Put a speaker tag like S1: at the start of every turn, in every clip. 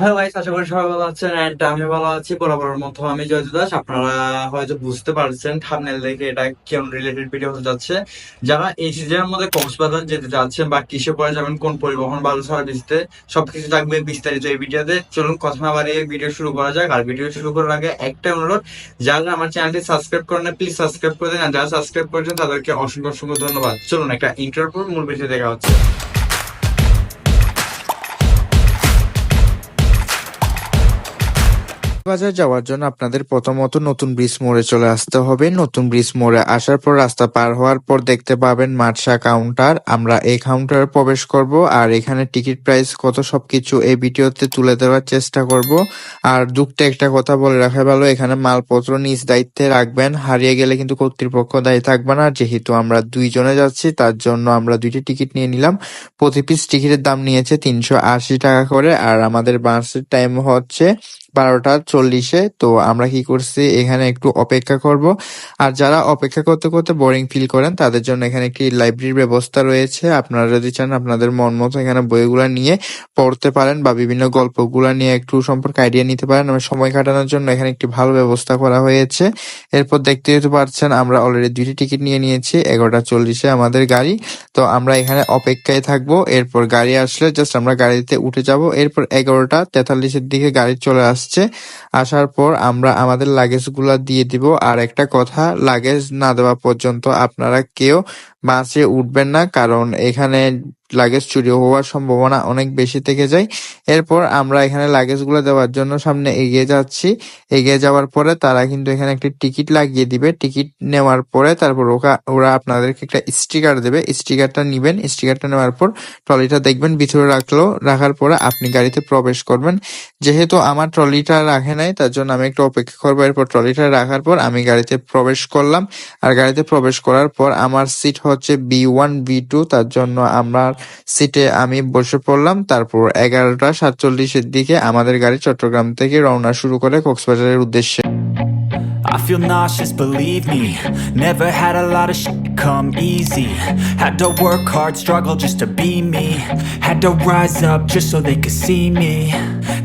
S1: Hello guys আশা করি সবাই ভালো আছেন এন্ড আমি ভালো আছি বরাবরের মতো। আমি জয়দু দাস আপনারা হয়তো বুঝতে পারছেন থাম্বনেল দেখে এটা কেমন রিলেটেড ভিডিও হতে যাচ্ছে। যারা এই সিজনের মধ্যে কক্সবাজার যেতে চাচ্ছেন বা কিসে পরে যাবেন, কোন পরিবহন বা সার্ভিসতে সবকিছু থাকবে বিস্তারিত এই ভিডিওতে চলুন কথা না বাড়িয়ে ভিডিও শুরু করা যাক। আর ভিডিও শুরু করার আগে একটা অনুরোধ, যারা আমার চ্যানেলটি সাবস্ক্রাইব করেন না প্লিজ সাবস্ক্রাইব করে দিন। আর যারা সাবস্ক্রাইব করেছেন, তাদেরকে অসংখ্য অসংখ্য ধন্যবাদ। চলুন একটা ইন্টারভিউ মূল ভিডিও দেখা হচ্ছে।
S2: বাজার যাওয়ার জন্য আপনাদের প্রথমত নতুন ব্রিজ মোড়ে চলে আসতে হবে। নতুন ব্রিজ মোড়ে আসার পর রাস্তা পার হওয়ার পর দেখতে পাবেন মার্শা কাউন্টার আমরা এই কাউন্টারে প্রবেশ করব আর এখানে টিকিট প্রাইস কত সবকিছু এই ভিডিওতে তুলে দেওয়ার চেষ্টা করব। আর দুঃখটা একটা কথা বলে রাখা ভালো, এখানে মালপত্র নিজ দায়িত্বে রাখবেন। হারিয়ে গেলে কিন্তু কর্তৃপক্ষ দায়ী থাকবে না। যেহেতু আমরা দুইজনে যাচ্ছি, তার জন্য আমরা দুইটি টিকিট নিয়ে নিলাম। প্রতি পিস টিকিটের দাম নিয়েছে তিনশো আশি টাকা করে। আর আমাদের বাসের টাইম হচ্ছে বারোটা চল্লিশে, তো আমরা কি করছি? এখানে একটু অপেক্ষা করব। আর যারা অপেক্ষা করতে করতে বোরিং ফিল করেন, তাদের জন্য এখানে একটি লাইব্রেরির ব্যবস্থা রয়েছে। আপনারা যদি চান আপনাদের মন মতো এখানে বইগুলা নিয়ে পড়তে পারেন বা বিভিন্ন গল্পগুলো নিয়ে একটু সম্পর্কে আইডিয়া নিতে পারেন। আমার সময় কাটানোর জন্য এখানে একটি ভালো ব্যবস্থা করা হয়েছে। এরপর দেখতে যেতে পারছেন, আমরা অলরেডি দুইটি টিকিট নিয়ে নিয়েছি, এগারোটা চল্লিশে আমাদের গাড়ি। তো আমরা এখানে অপেক্ষায় থাকব। এরপর গাড়ি আসলে জাস্ট আমরা গাড়িতে উঠে যাব। এরপর এগারোটা তেতাল্লিশের দিকে গাড়ি চলে আসছে, আসার পর আমরা আমাদের লাগেজগুলা দিয়ে দিব। আর একটা কথা, লাগেজ না দেওয়া পর্যন্ত আপনারা কেউ বাসে উঠবেন না, কারণ এখানে লাগেজ চুরি হওয়ার সম্ভাবনা অনেক বেশি থেকে যায়। এরপর আমরা এখানে লাগেজগুলো দেওয়ার জন্য সামনে এগিয়ে যাচ্ছি। এগিয়ে যাওয়ার পরে তারা কিন্তু এখানে একটি টিকিট লাগিয়ে দিবে। টিকিট নেওয়ার পরে তারপর ওরা ওরা আপনাদেরকে একটা স্টিকার দেবে। স্টিকারটা নিবেন। স্টিকারটা নেওয়ার পর ট্রলিটা দেখবেন, ভিতরে রাখল। রাখার পরে আপনি গাড়িতে প্রবেশ করবেন। যেহেতু আমার ট্রলিটা রাখে নাই, তার জন্য আমি একটু অপেক্ষা করব। এরপর ট্রলিটা রাখার পর আমি গাড়িতে প্রবেশ করলাম। আর গাড়িতে প্রবেশ করার পর আমার সিট হচ্ছে বি ওয়ান বি টু তার জন্য আমার সিটে আমি বসে পড়লাম তারপর এগারোটা সাতচল্লিশের দিকে আমাদের গাড়ি চট্টগ্রাম থেকে রওনা শুরু করে কক্সবাজারের উদ্দেশ্যে
S3: I feel nauseous, believe me Never had a lot of shit come easy Had to work hard, struggle just to be me Had to rise up just so they could see me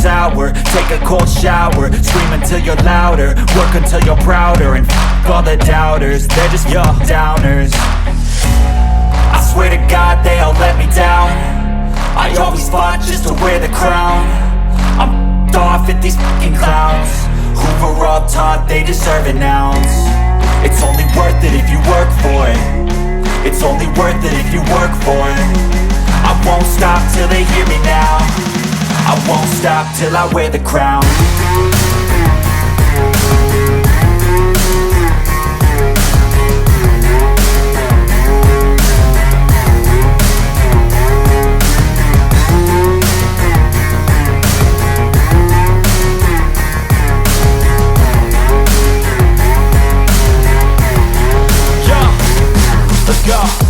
S3: sour. Take a cold shower Scream until you're louder. Work until you're prouder And f*** all the doubters. They're just your downers. I swear to God they all let me down. I always fought just to wear the crown. I'm f***ed off at these fucking clowns. Who were all taught they deserve an ounce. It's only worth it if you work for it. It's only worth it if you work for it. I won't stop till they hear me now I won't stop till I wear the crown let's go.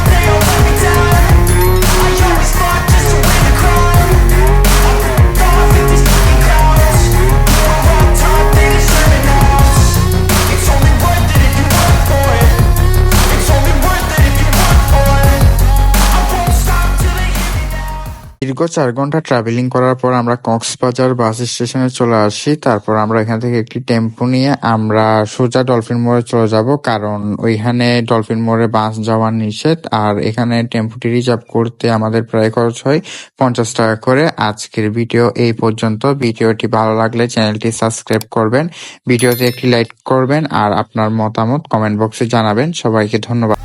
S2: দীর্ঘ চার ঘণ্টা travelling করার পর আমরা কক্সবাজার বাস স্টেশনে চলে আসি। তারপর আমরা এখান থেকে একটি টেম্পো নিয়ে আমরা সোজা ডলফিন মোড়ে চলে যাব। কারণ ওইখানে ডলফিন মোড়ে বাস যাওয়া নিষেধ। আর এখানে টেম্পোটি রিজার্ভ করতে আমাদের প্রায় খরচ হয় পঞ্চাশ টাকা করে। আজকের ভিডিও এই পর্যন্ত। ভিডিওটি ভালো লাগলে চ্যানেলটি সাবস্ক্রাইব করবেন। ভিডিওতে একটি লাইক করবেন। আর আপনার মতামত কমেন্ট বক্সে জানাবেন। সবাইকে ধন্যবাদ।